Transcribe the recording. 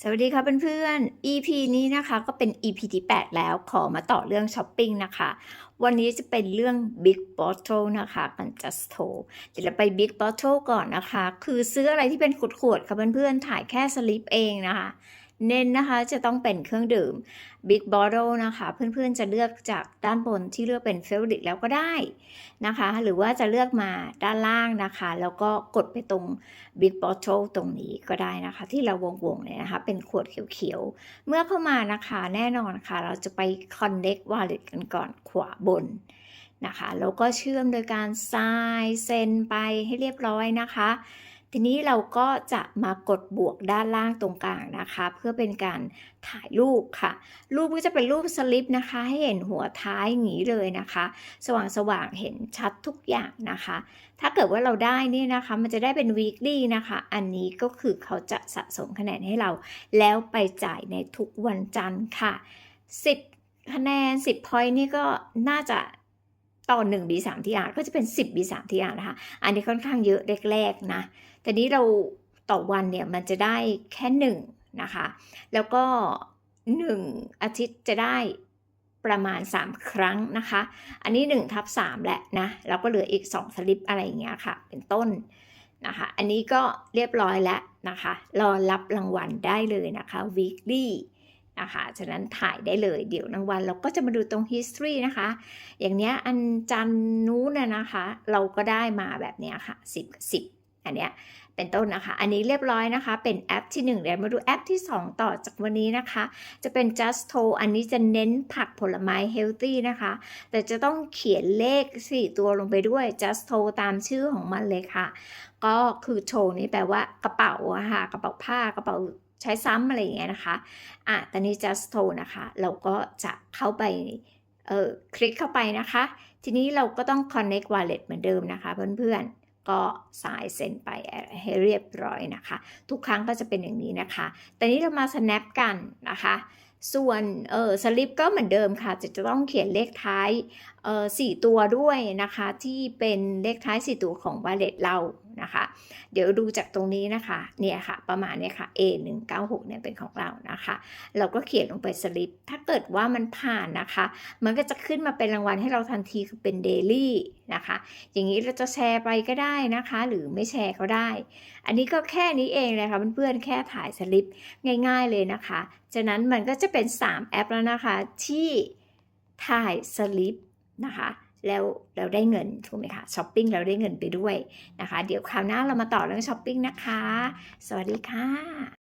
สวัสดีค่ะเพื่อนๆ EP นี้นะคะก็เป็น EP ที่ 8 แล้วขอมาต่อเรื่องช้อปปิ้งนะคะ วันนี้จะเป็นเรื่อง Big Bottle นะคะกัน Just t o เดี๋ยวเราไป Big Bottle ก่อนนะคะ คือซื้ออะไรที่เป็นขวดๆค่ะเพื่อนๆ ถ่ายแค่สลิปเองนะคะ เน้นนะคะจะต้องเป็นเครื่องดื่ม Big Bottle นะคะ เพื่อนๆจะเลือกจากด้านบนที่เลือกเป็นเฟลดิกแล้วก็ได้นะคะ หรือว่าจะเลือกมาด้านล่างนะคะ แล้วก็กดไปตรง Big Bottle ตรงนี้ก็ได้นะคะ ที่เราวงๆเลยนะคะ เป็นขวดเขียวๆ เมื่อเข้ามานะคะแน่นอนค่ะ เราจะไป Connect Wallet กันก่อนขวาบนนะคะ แล้วก็เชื่อมโดยการทรายเซ็นไปให้เรียบร้อยนะคะ ทีนี้เราก็จะมากดบวกด้านล่างตรงกลางนะคะ เพื่อเป็นการถ่ายรูปค่ะ รูปก็จะเป็นรูปสลิปนะคะ ให้เห็นหัวท้ายอย่างนี้เลยนะคะ สว่างๆเห็นชัดทุกอย่างนะคะ ถ้าเกิดว่าเราได้นี่นะคะ มันจะได้เป็น weekly นะคะ อันนี้ก็คือเขาจะสะสมคะแนนให้เรา แล้วไปจ่ายในทุกวันจันทร์ค่ะ 10 คะแนน 10 point นี่ก็น่าจะ ต่อ1 B3 ที่อ่านก็จะเป็น 10 B3 ที่อ่านนะคะ อันนี้ค่อนข้างเยอะแรกๆนะ แต่นี้เราต่อวันเนี่ยมันจะได้แค่หนึ่งนะคะ แล้วก็หนึ่งอาทิตย์จะได้ประมาณ 3 ครั้งนะคะ อันนี้1ทับ3แหละนะเราก็เหลืออีก 2 สลิปอะไรอย่างเงี้ยค่ะ เป็นต้นนะคะ อันนี้ก็เรียบร้อยแล้วนะคะ รอรับรางวัลได้เลยนะคะ weekly นะคะ ฉะนั้นถ่ายได้เลย เดี๋ยวรางวัลเราก็จะมาดูตรง history นะคะ อย่างเนี้ยอันจันนู้นนะนะคะ เราก็ได้มาแบบเนี้ยค่ะ 10 10 อันเนี้ยเป็นต้นนะคะ อันนี้เรียบร้อยนะคะ เป็นแอปที่ 1 เดี๋ยวมาดูแอปที่ 2 ต่อจากวันนี้นะคะ จะเป็น just to อันนี้จะเน้นผักผลไม้ healthy นะคะ แต่จะต้องเขียนเลข 4 ตัวลงไปด้วย just to ตามชื่อของมันเลยค่ะ ก็คือโชว์นี่แปลว่ากระเป๋าอะค่ะ กระเป๋าผ้ากระเป๋า ใช้ซ้ำอะไรอย่างเงี้ยนะคะอะตอนนี้ just to นะคะ เราก็จะเข้าไปเอ่อคลิกเข้าไปนะคะ ทีนี้เราก็ต้อง connect wallet เหมือนเดิมนะคะเพื่อนๆ ก็สายเซ็นไปให้เรียบร้อยนะคะ ทุกครั้งก็จะเป็นอย่างนี้นะคะ แต่นี้เรามา snap กันนะคะ ส่วนเออสลิปก็เหมือนเดิมค่ะ จะจะต้องเขียนเลขท้ายเออสี่ตัวด้วยนะคะ ที่เป็นเลขท้ายสี่ตัวของ wallet เรา นะคะ เดี๋ยวดูจากตรงนี้นะคะ เนี่ยค่ะ ประมาณเนี่ยค่ะ A 1 9 6เนี่ยเป็นของเรานะคะ เราก็เขียนลงไปสลิป ถ้าเกิดว่ามันผ่านนะคะ มันก็จะขึ้นมาเป็นรางวัลให้เราทันทีคือเป็นเดลี่นะคะ อย่างนี้เราจะแชร์ไปก็ได้นะคะ หรือไม่แชร์ก็ได้ อันนี้ก็แค่นี้เองเลยค่ะเพื่อนๆ แค่ถ่ายสลิปง่าย ๆเลยนะคะ จากนั้นมันก็จะเป็น 3 แอปแล้วนะคะ ที่ถ่ายสลิปนะคะ แล้วเราได้เงินถูกไหมคะช้อปปิ้งเราได้เงินไปด้วยนะคะ เดี๋ยวคราวหน้าเรามาต่อเรื่องช้อปปิ้งนะคะ สวัสดีค่ะ